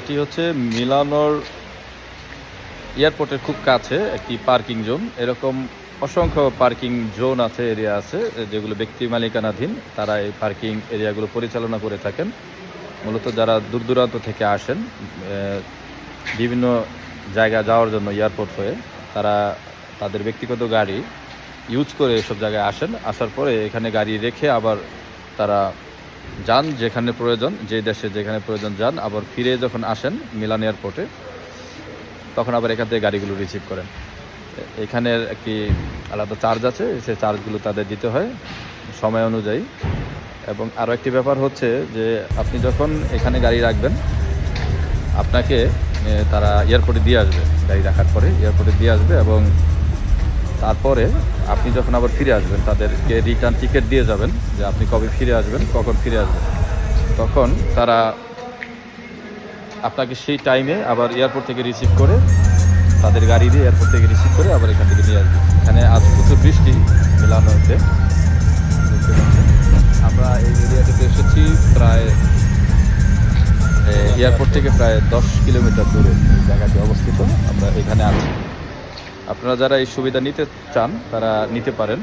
এটি হচ্ছে মিলানোর এয়ারপোর্টের খুব কাছে একটি পার্কিং জোন। এরকম অসংখ্য পার্কিং জোন আছে, এরিয়া আছে, যেগুলো ব্যক্তি মালিকানাধীন। তারা এই পার্কিং এরিয়াগুলো পরিচালনা করে থাকেন। মূলত যারা দূর দূরান্ত থেকে আসেন বিভিন্ন জায়গা যাওয়ার জন্য এয়ারপোর্ট হয়ে, তারা তাদের ব্যক্তিগত গাড়ি ইউজ করে এসব জায়গায় আসেন। আসার পরে এখানে গাড়ি রেখে আবার তারা যান যেখানে প্রয়োজন যে দেশে যেখানে প্রয়োজন যান, আবার ফিরে যখন আসেন মিলান এয়ারপোর্টে, তখন আবার এখান থেকে গাড়িগুলো রিসিভ করেন। এখানের একটি আলাদা চার্জ আছে সেই চার্জগুলো তাদের দিতে হয় সময় অনুযায়ী। এবং আরও একটি ব্যাপার হচ্ছে যে আপনি যখন এখানে গাড়ি রাখবেন, আপনাকে তারা এয়ারপোর্টে দিয়ে আসবে, গাড়ি রাখার পরে এয়ারপোর্টে দিয়ে আসবে এবং তারপরে আপনি যখন আবার ফিরে আসবেন, তাদেরকে রিটার্ন টিকিট দিয়ে যাবেন যে আপনি কবে ফিরে আসবেন, কখন ফিরে আসবেন। তখন তারা আপনাকে সেই টাইমে আবার এয়ারপোর্ট থেকে রিসিভ করে তাদের গাড়ি দিয়ে এয়ারপোর্ট থেকে রিসিভ করে আবার এখান থেকে নিয়ে আসবে। এখানে আজ প্রচুর বৃষ্টি মিলানোতে আমরা এই এরিয়াটিতে এসেছি প্রায় এয়ারপোর্ট থেকে প্রায় দশ কিলোমিটার দূরে জায়গাটি অবস্থিত। আমরা এখানে আছি। আপনারা যারা এই সুবিধা নিতে চান তারা নিতে পারেন।